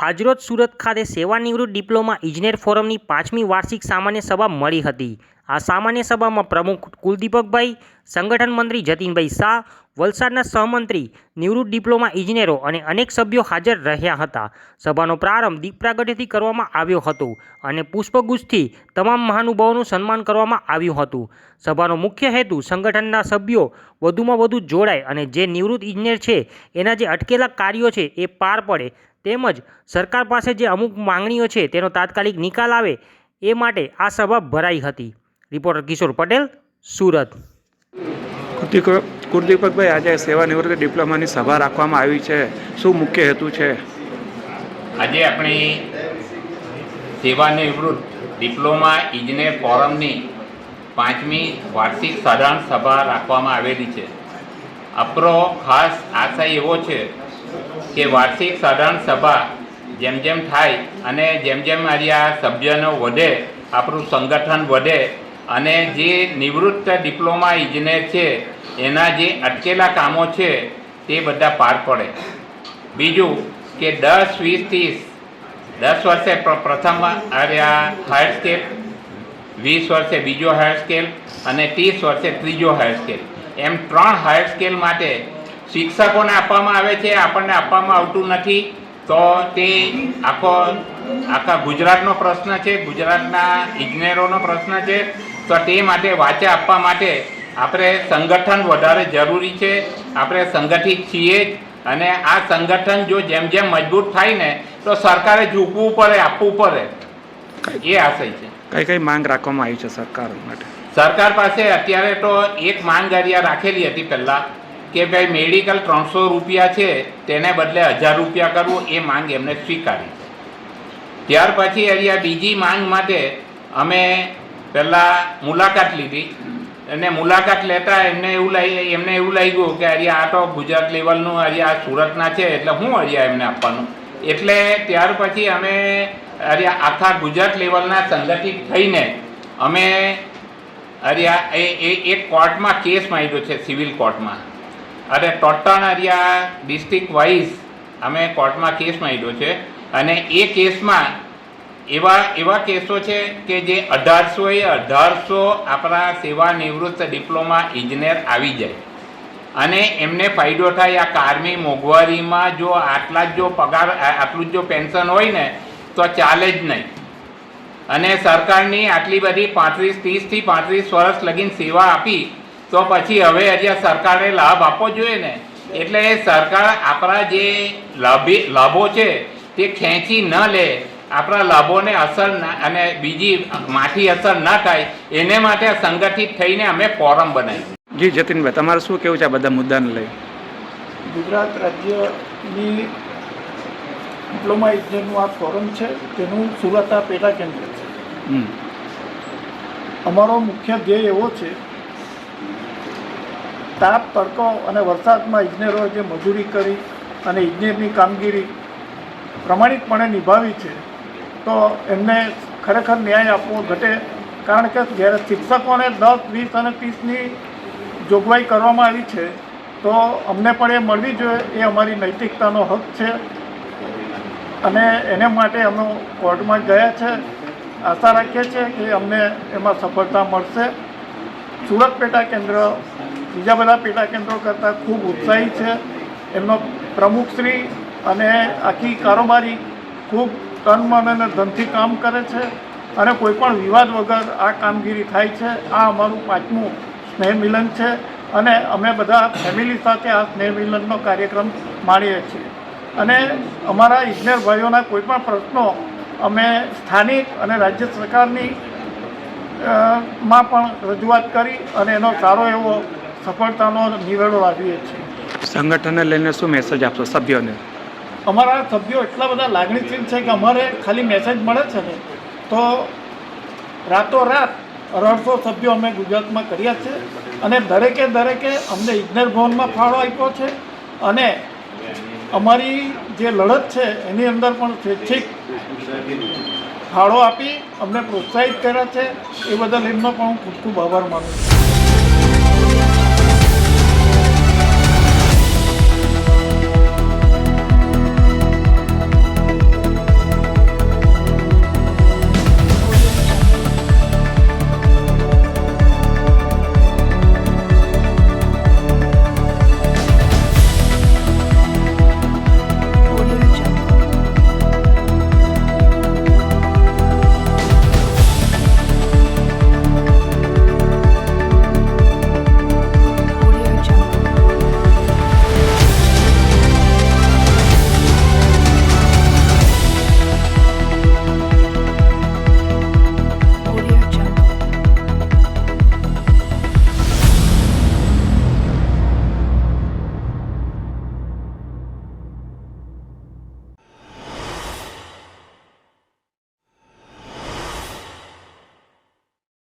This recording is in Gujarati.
આજરોજ સુરત ખાતે સેવાનિવૃત્ત ડિપ્લોમા ઇજનેર ફોરમની પાંચમી વાર્ષિક સામાન્ય સભા મળી હતી. આ સામાન્ય સભામાં પ્રમુખ કુલદીપકભાઈ, સંગઠન મંત્રી જતીનભાઈ શાહ વલસાડના સહમંત્રી, નિવૃત્ત ડિપ્લોમા ઇજનેરો અને અનેક સભ્યો હાજર રહ્યા હતા. સભાનો પ્રારંભ દીપ પ્રાગટ્યથી કરવામાં આવ્યો હતો અને પુષ્પગુચ્છથી તમામ મહાનુભાવોનું સન્માન કરવામાં આવ્યું હતું. સભાનો મુખ્ય હેતુ સંગઠનના સભ્યો વધુમાં વધુ જોડાય અને જે નિવૃત્ત ઇજનેર છે, એના જે અટકેલા કાર્યો છે, એ પાર પડે. તેમજ સરકાર પાસે જે અમુક માંગણીઓ છે, તેનો તાત્કાલિક નિકાલ આવે, એ માટે આ સભા ભરાઈ હતી. રિપોર્ટર કિશોર પટેલ, સુરત. કુલદીપકભાઈ, આજે સેવાનિવૃત્તિ ડિપ્લોમાની સભા રાખવામાં આવી છે. શું મુખ્ય હેતુ છે? આજે આપણી સેવાનિવૃત્ત ડિપ્લોમા ઇજનેર ફોરમની પાંચમી વાર્ષિક સાધારણ સભા રાખવામાં આવેલી છે. આપણો ખાસ આશય એવો છે કે વાર્ષિક સાધારણ સભા જેમ જેમ થાય અને જેમ જેમ મારી આ સભ્યનો વધે, આપણું સંગઠન વધે અને જે નિવૃત્ત ડિપ્લોમા ઇજનેર છે એના જે અટકેલા કામો છે, તે બધા પાર પડે. બીજું કે દસ, વીસ, ત્રીસ, દસ વર્ષે પ્ર- પ્રથમ આવ્યા હાયર સ્કેલ વીસ વર્ષે બીજો હાયર સ્કેલ અને ત્રીસ વર્ષે ત્રીજો હાયર સ્કેલ એમ ત્રણ હાયર સ્કેલ માટે શિક્ષકોને આપવામાં આવે છે, આપણને આપવામાં આવતું નથી. તો તે આખો, આખા ગુજરાતનો પ્રશ્ન છે, ગુજરાતના ઇજનેરોનો પ્રશ્ન છે. તો તે માટે વાચા આપવા માટે આપણે સંગઠન વધારે જરૂરી છે. આપણે સંગઠિત છીએ જ. અને આ સંગઠન જો જેમ જેમ મજબૂત થાય ને તો સરકારે ઝૂકવું પડે આપવું પડે. એ આશય છે. કઈ કઈ માંગ રાખવામાં આવી છે સરકાર માટે? સરકાર પાસે અત્યારે તો એક માંગ અરિયા રાખેલી હતી પહેલાં કે ભાઈ મેડિકલ ત્રણસો રૂપિયા છે તેને બદલે હજાર રૂપિયા કરવું એ માંગ એમને સ્વીકારી ત્યાર પછી અરિયા બીજી માંગ માટે અમે પહેલાં મુલાકાત લીધી. અને મુલાકાત લેતા એમને એવું લાગી એમને એવું લાગ્યું કે અરિયા આ તો ગુજરાત લેવલનું અરિયા આ સુરતના છે, એટલે હું અરિયા એમને આપવાનું. એટલે ત્યાર પછી અમે અરે આખા ગુજરાત લેવલના સંગઠિત થઈને અમે અરિયા એ એક કોર્ટમાં કેસ માંગ્યો છે, સિવિલ કોર્ટમાં. અને ટોટણ અરિયા ડિસ્ટ્રિક્ટ વાઇઝ અમે કોર્ટમાં કેસ માંગ્યો છે. અને એ કેસમાં એવા એવા કેસો છે કે જે અઢારસો એ અઢારસો આપણા સેવા નિવૃત્ત ડિપ્લોમા ઇજનેર આવી જાય. અને એમને ફાયદો થાય આ કારમી મોંઘવારીમાં જો આટલા જ જો પગાર આટલું જ જો પેન્શન હોય ને, તો ચાલે જ નહીં. અને સરકારની આટલી બધી પાંત્રીસ, ત્રીસથી પાંત્રીસ વર્ષ લગીન સેવા આપી, તો પછી હવે હજી સરકારે લાભ આપવો જોઈએ ને. એટલે સરકાર આપણા જે લાભી, લાભો છે તે ખેંચી ન લે. આપણા લાભોને અસર ના અને બીજી માઠી અસર ન થાય એને માટે સંગઠિત થઈને અમે ફોરમ બનાવ્યું. જી જતીનભાઈ તમારે શું કેવું છે આ બધા મુદ્દાને લઈ? ગુજરાત રાજ્યની ડિપ્લોમા ઇજનેરનું આ ફોરમ છે તેનું સુરત આ પેટા કેન્દ્ર છે. અમારો મુખ્ય ધ્યેય એવો છે તાપ તડકો અને વરસાદમાં ઇજનેરોએ જે મજૂરી કરી અને ઇજનેરની કામગીરી પ્રમાણિકપણે નિભાવી છે તો એમને ખરેખર ન્યાય આપવો ઘટે, કારણ કે જ્યારે શિક્ષકોને દસ, વીસ અને ત્રીસની જોગવાઈ કરવામાં આવી છે, તો અમને પણ એ મળવી જોઈએ, એ અમારી નૈતિકતાનો હક છે. અને એને માટે અમે કોર્ટમાં ગયા છે. આશા રાખીએ છીએ કે અમને એમાં સફળતા મળશે. સુરત પેટા કેન્દ્ર, બીજા બધા પેટા કેન્દ્રો કરતાં ખૂબ ઉત્સાહી છે. એમનો પ્રમુખશ્રી અને આખી કારોબારી ખૂબ તન મન અને ધનથી કામ કરે છે અને કોઈ પણ વિવાદ વગર આ કામગીરી થાય છે. આ અમારું પાંચમું સ્નેહ મિલન છે અને અમે બધા ફેમિલી સાથે આ સ્નેહ મિલનનો કાર્યક્રમ માણીએ છીએ. અને અમારા ઇજનેર ભાઈઓના કોઈપણ પ્રશ્નો અમે સ્થાનિક અને રાજ્ય સરકારની માં પણ રજૂઆત કરી અને એનો સારો એવો સફળતાનો નિવેડો લાવીએ છીએ. સંગઠનને લઈને શું મેસેજ આપશો? સભ્યોને? અમારા સભ્યો એટલા બધા લાગણીશીલ છે કે અમારે ખાલી મેસેજ મળે છે ને, તો રાતોરાત અઢારસો સભ્યો અમે ગુજરાતમાં કર્યા છે અને દરેકે દરેકે અમને ઇજનેર ભવનમાં ફાળો આપ્યો છે અને અમારી જે લડત છે એની અંદર પણ સ્વૈચ્છિક ફાળો આપી અમને પ્રોત્સાહિત કર્યા છે. એ બદલ એમનો પણ હું ખૂબ ખૂબ આભાર માનું છું.